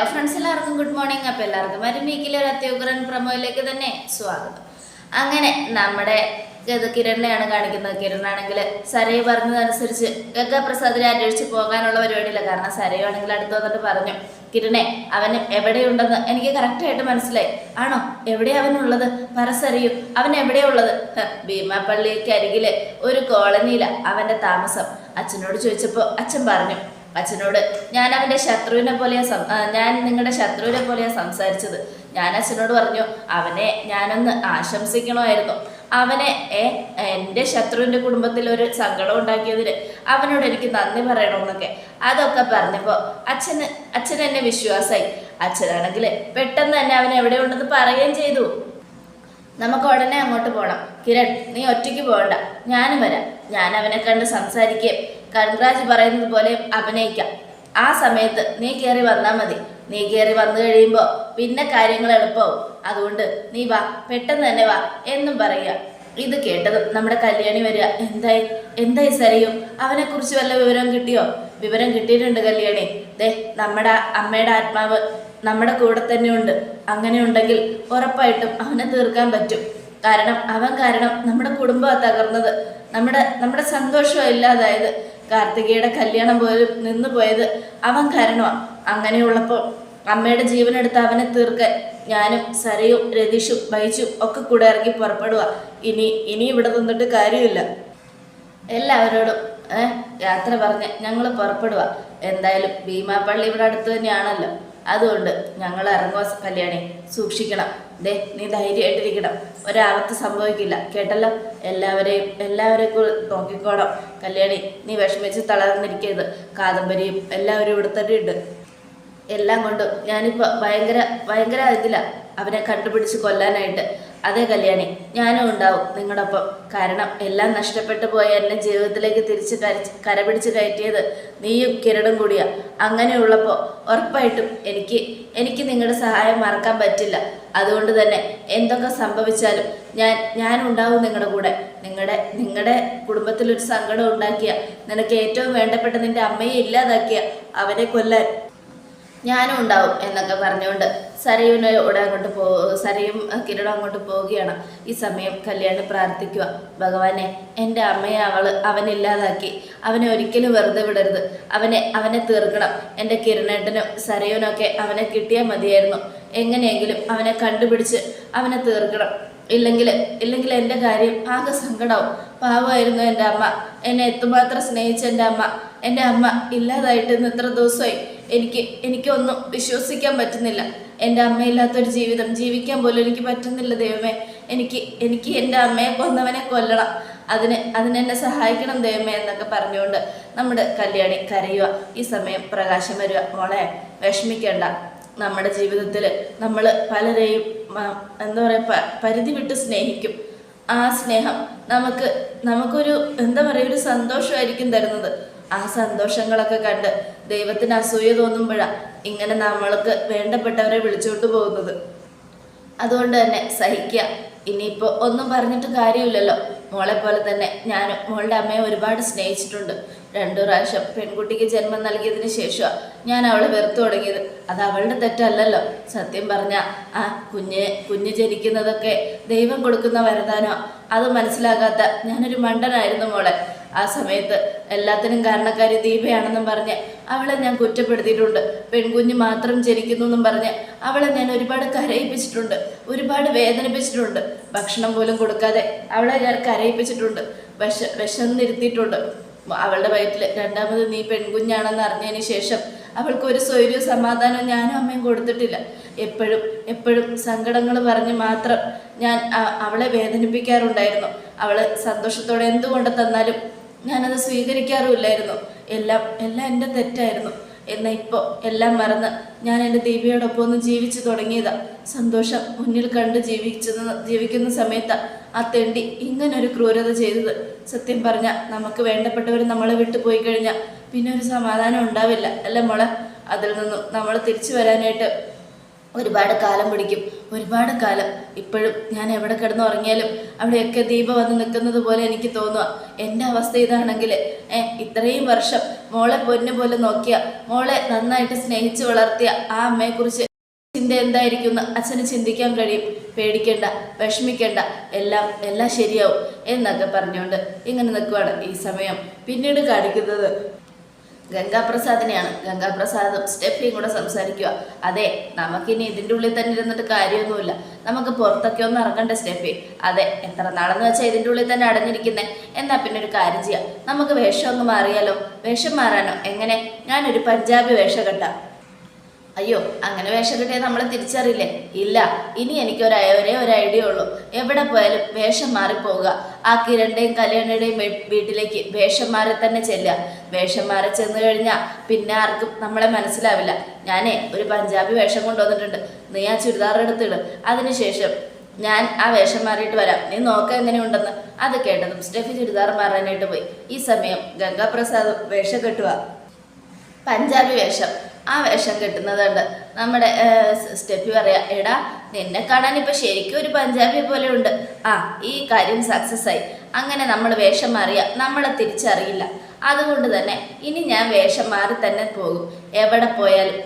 Hello friends എല്ലാവർക്കും good morning അപ്പോൾ എല്ലാവർക്കും വരും വീക്കിലെ ഒരു അത്യുഗ്രൻ പ്രമോയിലേക്ക് തന്നെ സ്വാഗതം. അങ്ങനെ നമ്മുടെ ഇത് കിരണിനെയാണ് കാണിക്കുന്നത്. കിരണാണെങ്കിൽ സരയ് പറഞ്ഞതനുസരിച്ച് ഗംഗാപ്രസാദിനെ അന്വേഷിച്ച് പോകാനുള്ള പരിപാടിയില്ല. കാരണം സരയു ആണെങ്കിൽ അടുത്ത് വന്നിട്ട് പറഞ്ഞു കിരണെ അവൻ എവിടെയുണ്ടെന്ന് എനിക്ക് കറക്റ്റായിട്ട് മനസ്സിലായി. ആണോ? എവിടെയാ അവനുള്ളത്? പരസറിയും അവൻ എവിടെയുള്ളത്? ഭീമാപ്പള്ളിക്ക് അരികിലെ ഒരു കോളനിയിലാണ് അവന്റെ താമസം. അച്ഛനോട് ചോദിച്ചപ്പോൾ അച്ഛൻ പറഞ്ഞു അച്ഛനോട് ഞാൻ അവന്റെ ശത്രുവിനെ പോലെയാ ഞാൻ നിങ്ങളുടെ ശത്രുവിനെ പോലെയാ സംസാരിച്ചത്. ഞാൻ അച്ഛനോട് പറഞ്ഞു അവനെ ഞാനൊന്ന് ആശംസിക്കണമായിരുന്നു. അവനെ എന്റെ ശത്രുവിന്റെ കുടുംബത്തിൽ ഒരു സങ്കടം ഉണ്ടാക്കിയതിന് അവനോട് എനിക്ക് നന്ദി പറയണമെന്നൊക്കെ. അതൊക്കെ പറഞ്ഞപ്പോൾ അച്ഛന് അച്ഛൻ എന്നെ വിശ്വാസമായി അച്ഛനാണെങ്കിൽ പെട്ടെന്ന് തന്നെ അവൻ എവിടെ ഉണ്ടെന്ന് പറയുകയും ചെയ്തു. നമുക്ക് ഉടനെ അങ്ങോട്ട് പോകണം കിരൺ നീ ഒറ്റയ്ക്ക് പോകണ്ട. ഞാനും വരാം. ഞാൻ അവനെ കണ്ട് സംസാരിക്കുകയും കൺഗ്രാജ് പറയുന്നത് പോലെ അഭിനയിക്കാം. ആ സമയത്ത് നീ കയറി വന്നാൽ മതി. നീ കയറി വന്നു കഴിയുമ്പോൾ പിന്നെ കാര്യങ്ങൾ എളുപ്പവും. അതുകൊണ്ട് നീ വാ പെട്ടെന്ന് തന്നെ വാ എന്നും പറയുക. ഇത് കേട്ടതും നമ്മുടെ കല്യാണി വരിക. എന്തായി? എന്തായി സരയും? അവനെ കുറിച്ച് വല്ല വിവരം കിട്ടിയോ? വിവരം കിട്ടിയിട്ടുണ്ട് കല്യാണി. ദേ നമ്മുടെ അമ്മയുടെ ആത്മാവ് നമ്മുടെ കൂടെ തന്നെ ഉണ്ട്. അങ്ങനെ ഉണ്ടെങ്കിൽ ഉറപ്പായിട്ടും അവനെ തീർക്കാൻ പറ്റും. കാരണം അവൻ കാരണം നമ്മുടെ കുടുംബം തകർന്നത്. നമ്മുടെ നമ്മുടെ സന്തോഷം ഇല്ലാതായത് കാർത്തികയുടെ കല്യാണം പോലും നിന്നു പോയത് അവൻ കാരണമാണ് അങ്ങനെയുള്ളപ്പോൾ അമ്മയുടെ ജീവനെടുത്ത് അവനെ തീർക്കാൻ ഞാനും സരയും രതീഷും ബൈജും ഒക്കെ കൂടെ ഇറങ്ങി പുറപ്പെടുക ഇനി ഇനി ഇവിടെ നിന്നിട്ട് കാര്യമില്ല. എല്ലാവരോടും യാത്ര പറഞ്ഞ് ഞങ്ങൾ പുറപ്പെടുക എന്തായാലും ഭീമാപ്പള്ളി ഇവിടെ അടുത്ത് തന്നെയാണല്ലോ. അതുകൊണ്ട് ഞങ്ങൾ ഇറങ്ങുക കല്യാണി. സൂക്ഷിക്കണം. ദേ നീ ധൈര്യമായിട്ടിരിക്കണം. ഒരാപത്ത് സംഭവിക്കില്ല. കേട്ടല്ലോ? എല്ലാവരെയും എല്ലാവരെയും കൂ- നോക്കിക്കോണം. കല്യാണി നീ വിഷമിച്ച് തളർന്നിരിക്കരുത്. കാദംബരിയും എല്ലാവരും ഇവിടെ തന്നെ ഉണ്ട്. എല്ലാം കൊണ്ടും ഞാനിപ്പോൾ ഭയങ്കര ഭയങ്കര ഇതിലാണ് അവനെ കണ്ടുപിടിച്ച് കൊല്ലാനായിട്ട്. അതേ കല്യാണി ഞാനും ഉണ്ടാവും. നിങ്ങളുടെ ഒപ്പം കാരണം എല്ലാം നഷ്ടപ്പെട്ടു പോയ എന്നെ ജീവിതത്തിലേക്ക് തിരിച്ച് കരച്ച് കരപിടിച്ച് കയറ്റിയത് നീയും കിരണും കൂടിയാ. അങ്ങനെയുള്ളപ്പോൾ ഉറപ്പായിട്ടും എനിക്ക് എനിക്ക് നിങ്ങളുടെ സഹായം മറക്കാൻ പറ്റില്ല. അതുകൊണ്ട് തന്നെ എന്തൊക്കെ സംഭവിച്ചാലും ഞാൻ ഞാൻ ഉണ്ടാവും നിങ്ങളുടെ കൂടെ. നിങ്ങളുടെ നിങ്ങളുടെ കുടുംബത്തിലൊരു സങ്കടം ഉണ്ടാക്കിയ നിനക്ക് ഏറ്റവും വേണ്ടപ്പെട്ട നിന്റെ അമ്മയെ ഇല്ലാതാക്കിയ അവനെ കൊല്ലാൻ ഞാനും ഉണ്ടാവും എന്നൊക്കെ പറഞ്ഞുകൊണ്ട് സരയുനോട് അങ്ങോട്ട് പോ സരയും കിരീടം അങ്ങോട്ട് പോവുകയാണ്. ഈ സമയം കല്യാണി പ്രാർത്ഥിക്കുക. ഭഗവാനെ എന്റെ അമ്മയെ അവൾ അവനില്ലാതാക്കി അവനെ ഒരിക്കലും വെറുതെ വിടരുത്. അവനെ അവനെ തീർക്കണം. എന്റെ കിരണേട്ടനും സരയുനൊക്കെ അവനെ കിട്ടിയാൽ മതിയായിരുന്നു. എങ്ങനെയെങ്കിലും അവനെ കണ്ടുപിടിച്ച് അവനെ തീർക്കണം. ഇല്ലെങ്കിൽ ഇല്ലെങ്കിൽ എന്റെ കാര്യം ആകെ സങ്കടവും. പാവമായിരുന്നു എന്റെ അമ്മ. എന്നെ എത്തുമാത്രം സ്നേഹിച്ച എന്റെ അമ്മ. എന്റെ അമ്മ ഇല്ലാതായിട്ട് ഇന്ന് ഇത്ര ദിവസമായി. എനിക്ക് എനിക്കൊന്നും വിശ്വസിക്കാൻ പറ്റുന്നില്ല. എന്റെ അമ്മയില്ലാത്തൊരു ജീവിതം ജീവിക്കാൻ പോലും എനിക്ക് പറ്റുന്നില്ല ദൈവമേ. എനിക്ക് എനിക്ക് എന്റെ അമ്മയെ കൊന്നവനെ കൊല്ലണം. അതിന് അതിനെന്നെ സഹായിക്കണം ദൈവമേ എന്നൊക്കെ പറഞ്ഞുകൊണ്ട് നമ്മുടെ കല്യാണി കരയുക. ഈ സമയം പ്രകാശം വരിക. മോളെ വിഷമിക്കേണ്ട. നമ്മുടെ ജീവിതത്തിൽ നമ്മൾ പലരെയും എന്താ പറയുക പരിധി വിട്ട് സ്നേഹിക്കും. ആ സ്നേഹം നമുക്ക് നമുക്കൊരു എന്താ പറയുക ഒരു സന്തോഷമായിരിക്കും തരുന്നത്. ആ സന്തോഷങ്ങളൊക്കെ കണ്ട് ദൈവത്തിന് അസൂയ തോന്നുമ്പോഴാണ് ഇങ്ങനെ നമ്മൾക്ക് വേണ്ടപ്പെട്ടവരെ വിളിച്ചുകൊണ്ട് പോകുന്നത്. അതുകൊണ്ട് തന്നെ സഹിക്കുക ഇനിയിപ്പോൾ ഒന്നും പറഞ്ഞിട്ട് കാര്യമില്ലല്ലോ. മോളെ പോലെ തന്നെ ഞാനും മോളുടെ അമ്മയെ ഒരുപാട് സ്നേഹിച്ചിട്ടുണ്ട്. രണ്ടു പ്രാവശ്യം പെൺകുട്ടിക്ക് ജന്മം നൽകിയതിന് ശേഷമാണ് ഞാൻ അവളെ വെറുത്തു തുടങ്ങിയത്. അത് അവളുടെ തെറ്റല്ലല്ലോ. സത്യം പറഞ്ഞ ആ കുഞ്ഞ് കുഞ്ഞ് ജനിക്കുന്നതൊക്കെ ദൈവം കൊടുക്കുന്ന വരദാനോ അത് മനസ്സിലാകാത്ത ഞാനൊരു മണ്ടനായിരുന്നു മോളെ. ആ സമയത്ത് എല്ലാത്തിനും കാരണക്കാരി ദീപയാണെന്നും പറഞ്ഞ് അവളെ ഞാൻ കുറ്റപ്പെടുത്തിയിട്ടുണ്ട്. പെൺകുഞ്ഞ് മാത്രം ജനിക്കുന്നു എന്നും പറഞ്ഞ് അവളെ ഞാൻ ഒരുപാട് കരയിപ്പിച്ചിട്ടുണ്ട്. ഒരുപാട് വേദനിപ്പിച്ചിട്ടുണ്ട്. ഭക്ഷണം പോലും കൊടുക്കാതെ അവളെ ഞാൻ കരയിപ്പിച്ചിട്ടുണ്ട്. വിഷ വിശന്നിരുത്തിയിട്ടുണ്ട്. അവളുടെ വയറ്റിൽ രണ്ടാമത് നീ പെൺകുഞ്ഞാണെന്ന് അറിഞ്ഞതിന് ശേഷം അവൾക്ക് ഒരു സ്വൈര്യവും സമാധാനവും ഞാനും അമ്മയും കൊടുത്തിട്ടില്ല. എപ്പോഴും എപ്പോഴും സങ്കടങ്ങൾ പറഞ്ഞ് മാത്രം ഞാൻ അവളെ വേദനിപ്പിക്കാറുണ്ടായിരുന്നു. അവൾ സന്തോഷത്തോടെ എന്തുകൊണ്ട് തന്നാലും ഞാനത് സ്വീകരിക്കാറുമില്ലായിരുന്നു. എല്ലാം എല്ലാം എന്റെ തെറ്റായിരുന്നു. എന്നാൽ ഇപ്പോൾ എല്ലാം മറന്ന് ഞാൻ എന്റെ ദീപയോടൊപ്പം ഒന്ന് ജീവിച്ചു തുടങ്ങിയതാണ് സന്തോഷം മുന്നിൽ കണ്ട് ജീവിച്ചത് ജീവിക്കുന്ന സമയത്താ ആ തെണ്ടി ഇങ്ങനൊരു ക്രൂരത ചെയ്തത്. സത്യം പറഞ്ഞാൽ നമുക്ക് വേണ്ടപ്പെട്ടവർ നമ്മളെ വിട്ടു പോയി കഴിഞ്ഞാൽ പിന്നെ ഒരു സമാധാനം ഉണ്ടാവില്ല. അല്ല മോളെ? അതിൽ നിന്നും നമ്മൾ തിരിച്ചു വരാനായിട്ട് ഒരുപാട് കാലം പിടിക്കും. ഒരുപാട് കാലം. ഇപ്പോഴും ഞാൻ എവിടെ കിടന്ന് ഉറങ്ങിയാലും അവിടെയൊക്കെ ദീപം വന്ന് നിൽക്കുന്നത് പോലെ എനിക്ക് തോന്നുക എന്റെ അവസ്ഥ ഇതാണെങ്കിൽ ഏ ഇത്രയും വർഷം മോളെ പൊന്നു പോലെ നോക്കിയ മോളെ നന്നായിട്ട് സ്നേഹിച്ച് വളർത്തിയ ആ അമ്മയെക്കുറിച്ച് ചിന്ത എന്തായിരിക്കും എന്ന് അച്ഛന് ചിന്തിക്കാൻ കഴിയും. പേടിക്കേണ്ട വിഷമിക്കേണ്ട എല്ലാം എല്ലാം ശരിയാവും എന്നൊക്കെ പറഞ്ഞുകൊണ്ട് ഇങ്ങനെ നിൽക്കുവാണ് ഈ സമയം. പിന്നീട് കാണിക്കുന്നത് ഗംഗാപ്രസാദിനെയാണ്. ഗംഗാപ്രസാദും സ്റ്റെഫിയും കൂടെ സംസാരിക്കുക. അതെ നമുക്കിനി ഇതിന്റെ ഉള്ളിൽ തന്നെ ഇരുന്നിട്ട് കാര്യമൊന്നുമില്ല. നമുക്ക് പുറത്തൊക്കെ ഒന്ന് ഇറങ്ങണ്ട സ്റ്റെഫി? അതെ എത്ര നാളെന്ന് വെച്ചാൽ ഇതിന്റെ ഉള്ളിൽ തന്നെ അടഞ്ഞിരിക്കുന്നേ. എന്നാ പിന്നെ ഒരു കാര്യം ചെയ്യാം. നമുക്ക് വേഷം ഒന്ന് മാറിയാലോ? വേഷം മാറാനോ? എങ്ങനെ? ഞാനൊരു പഞ്ചാബി വേഷം കെട്ടാം. അയ്യോ അങ്ങനെ വേഷം കിട്ടിയാൽ നമ്മളെ തിരിച്ചറിയില്ലേ? ഇല്ല ഇനി എനിക്ക് ഒരു ഒരേ ഒരു ഐഡിയ ഉള്ളൂ. എവിടെ പോയാലും വേഷം മാറിപ്പോവുക ആ കിരണിന്റെയും കല്യാണിയുടെയും വീട്ടിലേക്ക് വേഷം മാറി തന്നെ ചെല്ലുക. വേഷം മാറി ചെന്ന് കഴിഞ്ഞാൽ പിന്നെ ആർക്കും നമ്മളെ മനസ്സിലാവില്ല. ഞാനേ ഒരു പഞ്ചാബി വേഷം കൊണ്ടുവന്നിട്ടുണ്ട്. നീ ആ ചുരിദാർ എടുത്തിട്. അതിനുശേഷം ഞാൻ ആ വേഷം മാറിയിട്ട് വരാം. നീ നോക്ക എങ്ങനെയുണ്ടെന്ന്. അത് കേട്ടതും സ്റ്റെഫി ചുരിദാർ മാറാനായിട്ട് പോയി. ഈ സമയം ഗംഗാപ്രസാദും വേഷം കെട്ടുക. പഞ്ചാബി വേഷം. ആ വേഷം കെട്ടുന്നതുണ്ട്. നമ്മുടെ സ്റ്റെപ്പി പറയാ എടാ നിന്നെ കാണാൻ ഇപ്പൊ ശരിക്കും ഒരു പഞ്ചാബി പോലെ ഉണ്ട്. ആ ഈ കാര്യം സക്സസ് ആയി. അങ്ങനെ നമ്മൾ വേഷം മാറിയ നമ്മളെ തിരിച്ചറിയില്ല. അതുകൊണ്ട് തന്നെ ഇനി ഞാൻ വേഷം മാറി തന്നെ പോകും. എവിടെ പോയാലും.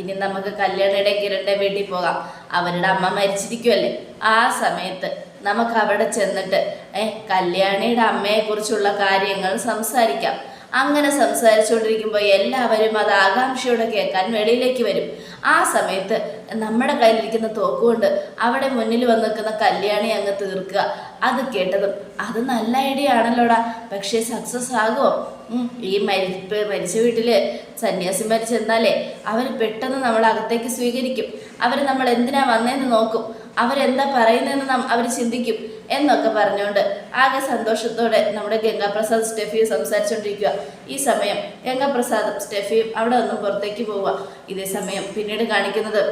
ഇനി നമുക്ക് കല്യാണിയുടെ കിരണ്ടെ വീട്ടിൽ പോകാം. അവരുടെ അമ്മ മരിച്ചിരിക്കുമല്ലേ ആ സമയത്ത് നമുക്ക് അവിടെ ചെന്നിട്ട് ഏഹ് കല്യാണിയുടെ അമ്മയെക്കുറിച്ചുള്ള കാര്യങ്ങൾ സംസാരിക്കാം. അങ്ങനെ സംസാരിച്ചുകൊണ്ടിരിക്കുമ്പോൾ എല്ലാവരും അത് ആകാംക്ഷയോടെ കേൾക്കാൻ വെളിയിലേക്ക് വരും. ആ സമയത്ത് നമ്മുടെ കയ്യിലിരിക്കുന്ന തോക്കുകൊണ്ട് അവിടെ മുന്നിൽ വന്ന് നിൽക്കുന്ന കല്യാണി അങ്ങ് തീർക്കുക. അത് കേട്ടതും അത് നല്ല ഐഡിയ ആണല്ലോടാ. പക്ഷേ സക്സസ് ആകുമോ ഈ മരിപ്പ് മരിച്ച വീട്ടിൽ സന്യാസി മരിച്ചെന്നാലേ അവർ പെട്ടെന്ന് നമ്മളകത്തേക്ക് സ്വീകരിക്കും. അവർ നമ്മൾ എന്തിനാ വന്നതെന്ന് നോക്കും. അവരെന്താ പറയുന്നതെന്ന് അവർ ചിന്തിക്കും. എന്നൊക്കെ പറഞ്ഞുകൊണ്ട് ആകെ സന്തോഷത്തോടെ നമ്മുടെ ഗംഗാപ്രസാദ് സ്റ്റെഫിയും സംസാരിച്ചുകൊണ്ടിരിക്കുക ഈ സമയം ഗംഗാപ്രസാദും സ്റ്റെഫിയും അവിടെ ഒന്നും പുറത്തേക്ക് പോവുക. ഇതേ സമയം പിന്നീട് കാണിക്കുന്നത്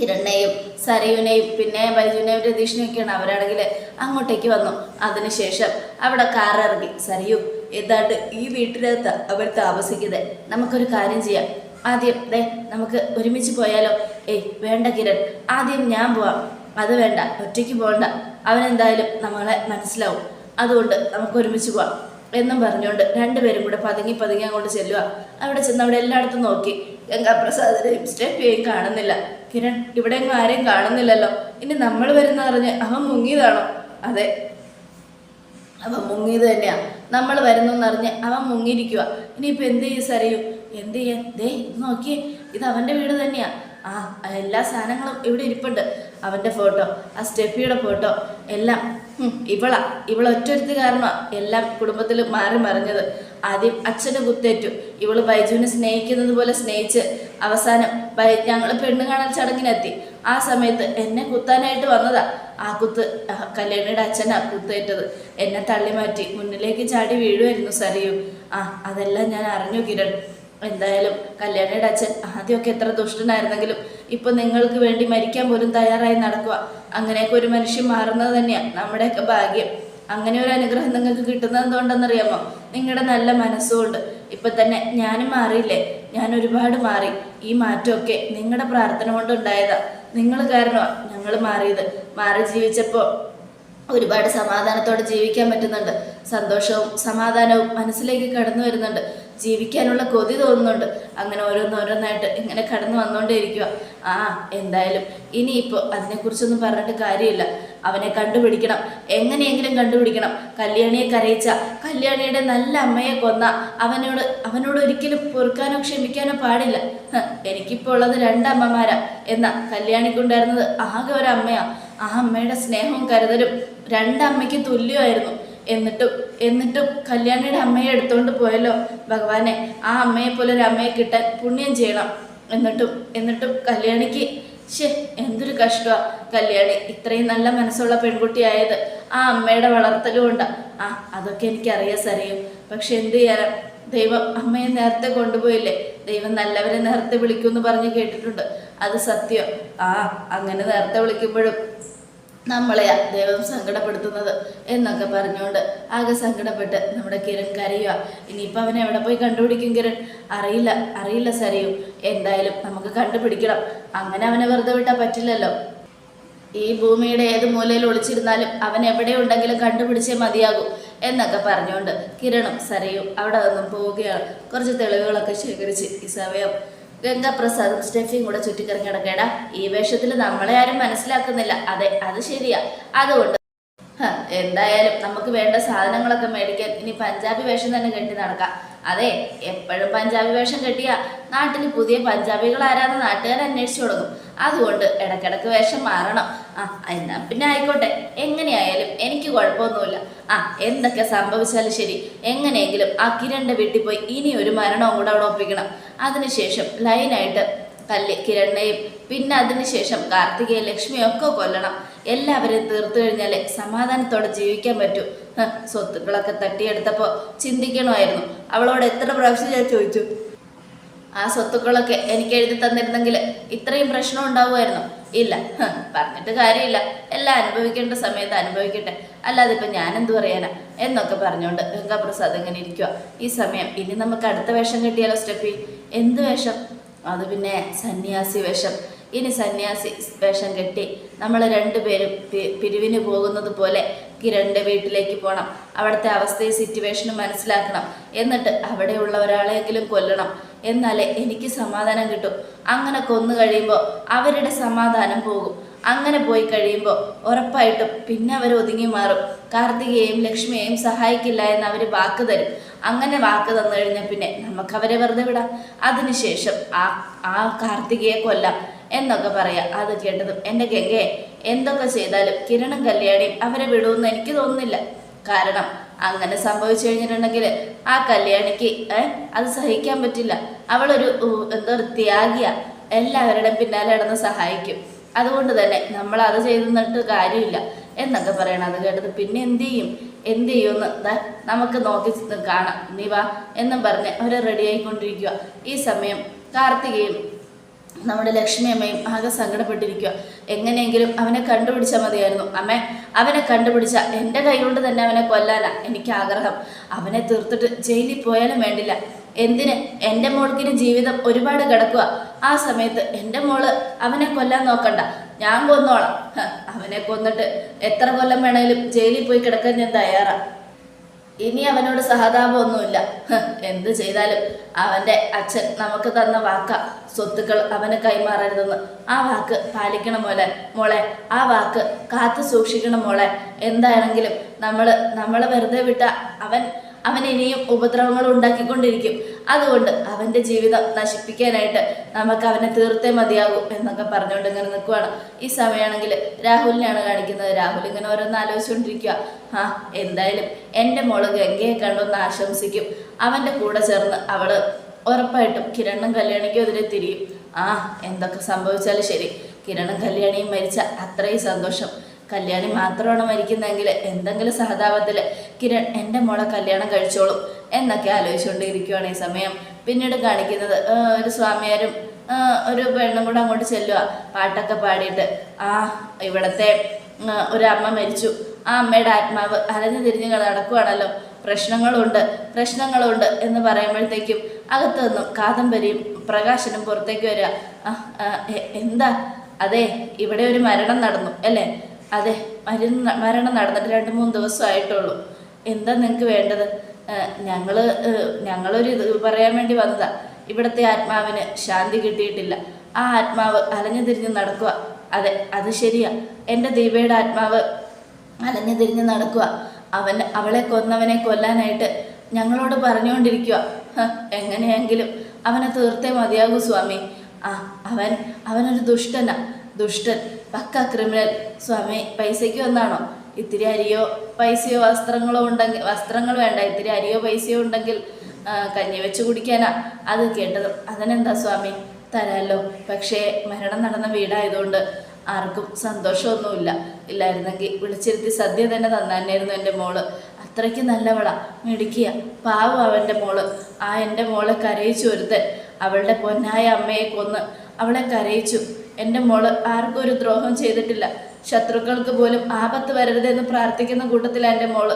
കിരണ്ണയും സരയുനെയും പിന്നെ ബൈജുവിനെയും രതീഷിനെയൊക്കെയാണ് അവരാണെങ്കിൽ അങ്ങോട്ടേക്ക് വന്നു. അതിനുശേഷം അവിടെ കാറിറങ്ങി. സരയു ഏതാണ്ട് ഈ വീട്ടിനകത്ത് അവർ താമസിക്കുന്നത് നമുക്കൊരു കാര്യം ചെയ്യാം. ആദ്യം ദേ നമുക്ക് ഒരുമിച്ച് പോയാലോ? ഏയ് വേണ്ട കിരൺ. ആദ്യം ഞാൻ പോവാം. അത് വേണ്ട ഒറ്റയ്ക്ക് പോകണ്ട അവനെന്തായാലും നമ്മളെ മനസ്സിലാവും. അതുകൊണ്ട് നമുക്ക് ഒരുമിച്ച് പോവാം. എന്നും പറഞ്ഞുകൊണ്ട് രണ്ടുപേരും കൂടെ പതുങ്ങി പതുങ്ങി അങ്ങോട്ട് ചെല്ലുക. അവിടെ ചെന്ന് അവിടെ എല്ലായിടത്തും നോക്കി. ഗംഗാപ്രസാദിനെയും സ്റ്റെപ്പിയെയും കാണുന്നില്ല. കിരൺ ഇവിടെ എങ്ങും ആരെയും കാണുന്നില്ലല്ലോ. ഇനി നമ്മൾ വരുന്ന അറിഞ്ഞ് അവൻ മുങ്ങിയതാണോ? അതെ. അവൻ മുങ്ങിയത് തന്നെയാ. നമ്മൾ വരുന്നു എന്നറിഞ്ഞ് അവൻ മുങ്ങിയിരിക്കുക ഇനിയിപ്പോൾ എന്ത് ചെയ്യും സറിയൂ എന്ത് ചെയ്യാൻ? ദേ നോക്കിയേ. ഇത് അവന്റെ വീട് തന്നെയാ. ആ എല്ലാ സാധനങ്ങളും ഇവിടെ ഇരിപ്പുണ്ട്. അവന്റെ ഫോട്ടോ ആ സ്റ്റെഫിയുടെ ഫോട്ടോ എല്ലാം. ഇവളാ. ഇവൾ ഒറ്റൊരുത്തി കാരണം എല്ലാം കുടുംബത്തിൽ മാറി മറിഞ്ഞത്. ആദ്യം അച്ഛന് കുത്തേറ്റു. ഇവൾ ബൈജുവിനെ സ്നേഹിക്കുന്നത് പോലെ സ്നേഹിച്ച് അവസാനം ബൈ ഞങ്ങൾ പെണ്ണ് കാണൽ ചടങ്ങിനെത്തി. ആ സമയത്ത് എന്നെ കുത്താനായിട്ട് വന്നതാ. ആ കുത്ത് കല്യാണിയുടെ അച്ഛനാ കുത്തേറ്റത്. എന്നെ തള്ളി മാറ്റി മുന്നിലേക്ക് ചാടി വീഴുമായിരുന്നു സറിയു ആ അതെല്ലാം ഞാൻ അറിഞ്ഞു കിരൺ. എന്തായാലും കല്യാണിയുടെ അച്ഛൻ ആദ്യമൊക്കെ എത്ര ദുഷ്ടനായിരുന്നെങ്കിലും ഇപ്പൊ നിങ്ങൾക്ക് വേണ്ടി മരിക്കാൻ പോലും തയ്യാറായി നടക്കുക. അങ്ങനെയൊക്കെ ഒരു മനുഷ്യൻ മാറുന്നത് തന്നെയാണ് നമ്മുടെയൊക്കെ ഭാഗ്യം. അങ്ങനെ ഒരു അനുഗ്രഹം നിങ്ങൾക്ക് കിട്ടുന്നത് എന്തുകൊണ്ടെന്നറിയാമോ? നിങ്ങളുടെ നല്ല മനസ്സുകൊണ്ട്. ഇപ്പൊ തന്നെ ഞാനും മാറിയില്ലേ? ഞാൻ ഒരുപാട് മാറി. ഈ മാറ്റമൊക്കെ നിങ്ങളുടെ പ്രാർത്ഥന കൊണ്ട് ഉണ്ടായതാ നിങ്ങൾ കാരണമാണ് ഞങ്ങൾ മാറിയത്. മാറി ജീവിച്ചപ്പോൾ ഒരുപാട് സമാധാനത്തോടെ ജീവിക്കാൻ പറ്റുന്നുണ്ട്. സന്തോഷവും സമാധാനവും മനസ്സിലേക്ക് കടന്നു വരുന്നുണ്ട്. ജീവിക്കാനുള്ള കൊതി തോന്നുന്നുണ്ട്. അങ്ങനെ ഓരോന്നോരോന്നായിട്ട് ഇങ്ങനെ കടന്നു വന്നുകൊണ്ടേയിരിക്കുക ആ എന്തായാലും ഇനിയിപ്പോൾ അതിനെക്കുറിച്ചൊന്നും പറഞ്ഞിട്ട് കാര്യമില്ല. അവനെ കണ്ടുപിടിക്കണം. എങ്ങനെയെങ്കിലും കണ്ടുപിടിക്കണം. കല്യാണിയെ കരയിച്ച കല്യാണിയുടെ നല്ല അമ്മയെ കൊന്ന അവനോട് അവനോട് ഒരിക്കലും പൊറുക്കാനോ ക്ഷമിക്കാനോ പാടില്ല. എനിക്കിപ്പോൾ ഉള്ളത് രണ്ടമ്മമാരാ എന്നാ കല്യാണിക്കുണ്ടായിരുന്നത് ആകെ ഒരു അമ്മയാ ആ അമ്മയുടെ സ്നേഹവും കരുതലും രണ്ടമ്മയ്ക്ക് തുല്യമായിരുന്നു. എന്നിട്ടും എന്നിട്ടും കല്യാണിയുടെ അമ്മയെ എടുത്തുകൊണ്ട് പോയല്ലോ ഭഗവാനെ. ആ അമ്മയെ പോലെ ഒരു അമ്മയെ കിട്ടാൻ പുണ്യം ചെയ്യണം. എന്നിട്ടും എന്നിട്ടും കല്യാണിക്ക് ശേ എന്തൊരു കഷ്ടമാ കല്യാണി. ഇത്രയും നല്ല മനസ്സുള്ള പെൺകുട്ടിയായത് ആ അമ്മയുടെ വളർത്തലും ഉണ്ട് ആ അതൊക്കെ എനിക്കറിയാം സറിയും പക്ഷെ എന്ത് ചെയ്യാനാ? ദൈവം അമ്മയെ നേരത്തെ കൊണ്ടുപോയില്ലേ? ദൈവം നല്ലവരെ നേരത്തെ വിളിക്കുമെന്ന് പറഞ്ഞ് കേട്ടിട്ടുണ്ട്. അത് സത്യം. ആ അങ്ങനെ നേരത്തെ വിളിക്കുമ്പോഴും നമ്മളെയാ ദൈവം സങ്കടപ്പെടുത്തുന്നത് എന്നൊക്കെ പറഞ്ഞുകൊണ്ട് ആകെ സങ്കടപ്പെട്ട് നമ്മുടെ കിരൺ കരയുക. ഇനിയിപ്പോൾ അവനെ എവിടെ പോയി കണ്ടുപിടിക്കും കിരൺ? അറിയില്ല അറിയില്ല സരയു. എന്തായാലും നമുക്ക് കണ്ടുപിടിക്കണം. അങ്ങനെ അവനെ വെറുതെ വിട്ടാൽ പറ്റില്ലല്ലോ. ഈ ഭൂമിയുടെ ഏത് മൂലയിൽ ഒളിച്ചിരുന്നാലും അവൻ എവിടെ ഉണ്ടെങ്കിലും കണ്ടുപിടിച്ചേ മതിയാകും എന്നൊക്കെ പറഞ്ഞുകൊണ്ട് കിരണും സരയും അവിടെ നിന്നും പോവുകയാണ്. കുറച്ച് തെളിവുകളൊക്കെ ശേഖരിച്ച് ഈ സമയം ഗംഗാപ്രസാദും സ്റ്റെഫിയും കൂടെ ചുറ്റിക്കറങ്ങി കിടക്കേടാ ഈ വേഷത്തിൽ നമ്മളെ ആരും മനസ്സിലാക്കുന്നില്ല. അതെ അത് ശരിയാ. അതുകൊണ്ട് എന്തായാലും നമുക്ക് വേണ്ട സാധനങ്ങളൊക്കെ മേടിക്കാൻ ഇനി പഞ്ചാബി വേഷം തന്നെ കെട്ടി നടക്കാം. അതെ എപ്പോഴും പഞ്ചാബി വേഷം കെട്ടിയ നാട്ടിൽ പുതിയ പഞ്ചാബികൾ ആരാന്ന് നാട്ടുകാർ അന്വേഷിച്ചു തുടങ്ങും. അതുകൊണ്ട് ഇടക്കിടക്ക് വേഷം മാറണം. ആ എന്നാ പിന്നെ ആയിക്കോട്ടെ. എങ്ങനെയായാലും എനിക്ക് കുഴപ്പമൊന്നുമില്ല. ആ എന്തൊക്കെ സംഭവിച്ചാലും ശരി. എങ്ങനെയെങ്കിലും ആ കിരണിന്റെ വീട്ടിൽ പോയി ഇനി ഒരു മരണവും കൂടെ അവിടെ ഒപ്പിക്കണം. അതിനുശേഷം ലൈനായിട്ട് കല്ല് കിരണിനെയും പിന്നെ അതിനുശേഷം കാർത്തികയെ ലക്ഷ്മിയും ഒക്കെ കൊല്ലണം. എല്ലാവരെയും തീർത്തു കഴിഞ്ഞാൽ സമാധാനത്തോടെ ജീവിക്കാൻ പറ്റൂ. സ്വത്തുക്കളൊക്കെ തട്ടിയെടുത്തപ്പോൾ ചിന്തിക്കണമായിരുന്നു. അവളോട് എത്ര പ്രാവശ്യം ഞാൻ ചോദിച്ചു? ആ സ്വത്തുക്കളൊക്കെ എനിക്ക് എഴുതി തന്നിരുന്നെങ്കിൽ ഇത്രയും പ്രശ്നം ഉണ്ടാവുമായിരുന്നു. ഇല്ല. പറഞ്ഞിട്ട് കാര്യമില്ല. എല്ലാം അനുഭവിക്കേണ്ട സമയത്ത് അനുഭവിക്കട്ടെ. അല്ലാതെ ഇപ്പം ഞാനെന്ത് പറയാനാ? എന്നൊക്കെ പറഞ്ഞുകൊണ്ട് ഗംഗാപ്രസാദ് ഇങ്ങനെ ഇരിക്കുക ഈ സമയം ഇനി നമുക്ക് അടുത്ത വേഷം കിട്ടിയാലോ സ്റ്റെപ്പി എന്ത് വേഷം? അത് പിന്നെ സന്യാസി വേഷം. ഇനി സന്യാസി വേഷം കെട്ടി നമ്മൾ രണ്ടുപേരും പേരും പിരിവിന് പോകുന്നത് പോലെ കിരണിന്റെ വീട്ടിലേക്ക് പോകണം അവിടുത്തെ അവസ്ഥയും സിറ്റുവേഷനും മനസ്സിലാക്കണം. എന്നിട്ട് അവിടെയുള്ള ഒരാളെങ്കിലും കൊല്ലണം. എന്നാലേ എനിക്ക് സമാധാനം കിട്ടും. അങ്ങനെ കൊന്നു കഴിയുമ്പോൾ അവരുടെ സമാധാനം പോകും. അങ്ങനെ പോയി കഴിയുമ്പോൾ ഉറപ്പായിട്ടും പിന്നെ അവർ ഒതുങ്ങി മാറും. കാർത്തികയെയും ലക്ഷ്മിയെയും സഹായിക്കില്ല എന്ന് അവർ വാക്ക് തരും. അങ്ങനെ വാക്ക് തന്നു കഴിഞ്ഞാൽ പിന്നെ നമുക്ക് അവരെ വെറുതെ വിടാം. അതിനുശേഷം ആ ആ കാർത്തികയെ കൊല്ലാം എന്നൊക്കെ പറയാം. അത് കേട്ടതും എന്റെ ഗംഗയെ എന്തൊക്കെ ചെയ്താലും കിരണും കല്യാണിയും അവരെ വിടുമെന്ന് എനിക്ക് തോന്നുന്നില്ല. കാരണം അങ്ങനെ സംഭവിച്ചു കഴിഞ്ഞിട്ടുണ്ടെങ്കിൽ ആ കല്യാണിക്ക് ഏഹ് അത് സഹിക്കാൻ പറ്റില്ല. അവളൊരു എന്തോ ഒരു ത്യാഗിയ. എല്ലാവരുടെയും പിന്നാലെ ഇടന്ന് സഹായിക്കും. അതുകൊണ്ട് തന്നെ നമ്മൾ അത് ചെയ്തിട്ട് കാര്യമില്ല എന്നൊക്കെ പറയണം. അത് കേട്ടത് പിന്നെ എന്ത് ചെയ്യും? എന്ത് ചെയ്യുമെന്ന് നമുക്ക് നോക്കി കാണാം. നീ വാ എന്നും പറഞ്ഞ് അവർ റെഡി ആയിക്കൊണ്ടിരിക്കുക ഈ സമയം കാർത്തികയും നമ്മുടെ ലക്ഷ്മി അമ്മയും ആകെ സങ്കടപ്പെട്ടിരിക്കുക എങ്ങനെയെങ്കിലും അവനെ കണ്ടുപിടിച്ചാൽ മതിയായിരുന്നു. അമ്മ അവനെ കണ്ടുപിടിച്ച എന്റെ കൈ കൊണ്ട് തന്നെ അവനെ കൊല്ലാനാ എനിക്ക് ആഗ്രഹം. അവനെ തീർത്തിട്ട് ജയിലിൽ പോയാലും വേണ്ടില്ല. എന്തിന്? എന്റെ മോൾക്കിന് ജീവിതം ഒരുപാട് കിടക്കുക ആ സമയത്ത് എന്റെ മോൾ അവനെ കൊല്ലാൻ നോക്കണ്ട. ഞാൻ കൊന്നോളാം. അവനെ കൊന്നിട്ട് എത്ര കൊല്ലം വേണേലും ജയിലിൽ പോയി കിടക്കാൻ ഞാൻ തയ്യാറാ. ഇനി അവനോട് സഹതാപമൊന്നുമില്ല എന്ത് ചെയ്താലും അവന്റെ അച്ഛൻ നമുക്ക് തന്ന വാക്ക സ്വത്തുക്കൾ അവന് കൈമാറരുതെന്ന്. ആ വാക്ക് പാലിക്കണം മോലെ മോളെ ആ വാക്ക് കാത്തു സൂക്ഷിക്കണം മോളെ. എന്താണെങ്കിലും നമ്മൾ നമ്മളെ വെറുതെ വിട്ട അവൻ അവൻ ഇനിയും ഉപദ്രവങ്ങൾ ഉണ്ടാക്കിക്കൊണ്ടിരിക്കും. അതുകൊണ്ട് അവന്റെ ജീവിതം നശിപ്പിക്കാനായിട്ട് നമുക്ക് അവനെ തീർത്തേ മതിയാകും എന്നൊക്കെ പറഞ്ഞുകൊണ്ട് ഇങ്ങനെ നിൽക്കുവാണ്. ഈ സമയമാണെങ്കിൽ രാഹുലിനെയാണ് കാണിക്കുന്നത്. രാഹുൽ ഇങ്ങനെ ഓരോന്ന് ആലോചിച്ചുകൊണ്ടിരിക്കുക ആ എന്തായാലും എന്റെ മോൾ ഗംഗയെ കണ്ടൊന്ന് ആശംസിക്കും. അവന്റെ കൂടെ ചേർന്ന് അവൾ ഉറപ്പായിട്ടും കിരണും കല്യാണിക്കും എതിരെ തിരിയും. ആ എന്തൊക്കെ സംഭവിച്ചാലും ശരി. കിരണും കല്യാണിയും മരിച്ച അത്രയും സന്തോഷം. കല്യാണി മാത്രമാണ് മരിക്കുന്നതെങ്കിൽ എന്തെങ്കിലും സഹതാപത്തിൽ കിരൺ എന്റെ മോളെ കല്യാണം കഴിച്ചോളും എന്നൊക്കെ ആലോചിച്ചുകൊണ്ടിരിക്കുകയാണ് ഈ സമയം. പിന്നീട് കാണിക്കുന്നത് ഒരു സ്വാമിയാരും ഒരു പെണ്ണും കൂടെ അങ്ങോട്ട് ചെല്ലുക പാട്ടൊക്കെ പാടിയിട്ട് ആ ഇവിടത്തെ ഒരു അമ്മ മരിച്ചു. ആ അമ്മയുടെ ആത്മാവ് അലഞ്ഞു തിരിഞ്ഞ് നടക്കുവാണല്ലോ. പ്രശ്നങ്ങളുണ്ട് പ്രശ്നങ്ങളുണ്ട് എന്ന് പറയുമ്പോഴത്തേക്കും അകത്തു നിന്നും കാദംബരിയും പ്രകാശനും പുറത്തേക്ക് വരിക. എന്താ? അതെ ഇവിടെ ഒരു മരണം നടന്നു അല്ലേ? അതെ മരുന്ന് മരണം നടന്നിട്ട് രണ്ട് മൂന്ന് ദിവസമായിട്ടുള്ളൂ. എന്താ നിങ്ങൾക്ക് വേണ്ടത്? ഞങ്ങൾ ഞങ്ങളൊരു ഇത് പറയാൻ വേണ്ടി വന്നതാ. ഇവിടുത്തെ ആത്മാവിന് ശാന്തി കിട്ടിയിട്ടില്ല. ആ ആത്മാവ് അലഞ്ഞു തിരിഞ്ഞ് നടക്കുക അതെ അത് ശരിയാ. എന്റെ ദീപയുടെ ആത്മാവ് അലഞ്ഞു തിരിഞ്ഞ് നടക്കുക അവൻ അവളെ കൊന്നവനെ കൊല്ലാനായിട്ട് ഞങ്ങളോട് പറഞ്ഞുകൊണ്ടിരിക്കുക എങ്ങനെയെങ്കിലും അവനെ തീർത്തേ മതിയാകൂ സ്വാമി. ആ അവൻ അവനൊരു ദുഷ്ടനാ. ദുഷ്ടൻ. പക്ക ക്രിമിനൽ. സ്വാമി പൈസയ്ക്ക് വന്നാണോ? ഇത്തിരി അരിയോ പൈസയോ വസ്ത്രങ്ങളോ ഉണ്ടെങ്കിൽ വസ്ത്രങ്ങൾ വേണ്ട ഇത്തിരി അരിയോ പൈസയോ ഉണ്ടെങ്കിൽ കഞ്ഞി വെച്ച് കുടിക്കാനാ. അത് കേട്ടതും അതിനെന്താ സ്വാമി? തരാമല്ലോ പക്ഷേ മരണം നടന്ന വീടായതുകൊണ്ട് ആർക്കും സന്തോഷമൊന്നുമില്ല. ഇല്ലായിരുന്നെങ്കിൽ വിളിച്ചിരുത്തി സദ്യ തന്നെ തന്നാനായിരുന്നു എന്റെ മോൾ. അത്രയ്ക്ക് നല്ലവളാ മിടുക്കിയ. പാവം അവന്റെ മോൾ. ആ എന്റെ മോളെ കരയിച്ചു ഒരുത്തൻ. അവളുടെ പൊന്നായ അമ്മയെ കൊന്ന് അവളെ കരയിച്ചു. എന്റെ മോൾ ആർക്കും ഒരു ദ്രോഹം ചെയ്തിട്ടില്ല. ശത്രുക്കൾക്ക് പോലും ആപത്ത് വരരുതെന്ന് പ്രാർത്ഥിക്കുന്ന കൂട്ടത്തിലാണ് എന്റെ മോൾ.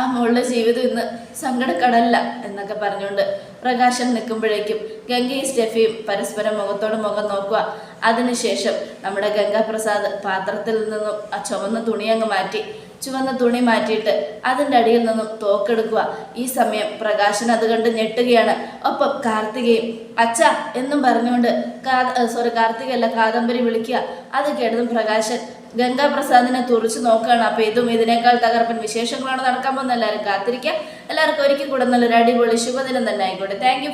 ആ മോളുടെ ജീവിതം ഇന്ന് സങ്കടക്കടല്ല എന്നൊക്കെ പറഞ്ഞുകൊണ്ട് പ്രകാശൻ നിൽക്കുമ്പോഴേക്കും ഗംഗയും സ്റ്റെഫിയും പരസ്പരം മുഖത്തോട് മുഖം നോക്കുക. അതിനുശേഷം നമ്മുടെ ഗംഗാപ്രസാദ് പാത്രത്തിൽ നിന്നും ആ ചുവന്ന തുണിയങ്ങ് മാറ്റി ചുവന്ന തുണി മാറ്റിയിട്ട് അതിന്റെ അടിയിൽ നിന്നും തോക്കെടുക്കുക. ഈ സമയം പ്രകാശൻ അത് കണ്ട് ഞെട്ടുകയാണ്. ഒപ്പം കാർത്തികയും അച്ഛ എന്നും പറഞ്ഞുകൊണ്ട് സോറി കാർത്തികയല്ല കാദംബരി വിളിക്കുക. അത് കേട്ടതും പ്രകാശൻ ഗംഗാപ്രസാദിനെ തുറച്ചു നോക്കുകയാണ്. അപ്പോൾ ഇതും ഇതിനേക്കാൾ തകർപ്പൻ വിശേഷങ്ങളാണ് നടക്കാൻ പോകുന്നത്. എല്ലാവരും കാത്തിരിക്കുക. എല്ലാവർക്കും ഒരിക്കൽ കൂടെ നല്ലൊരു അടിപൊളി ശുഭദിനം തന്നെ ആയിക്കോട്ടെ. താങ്ക്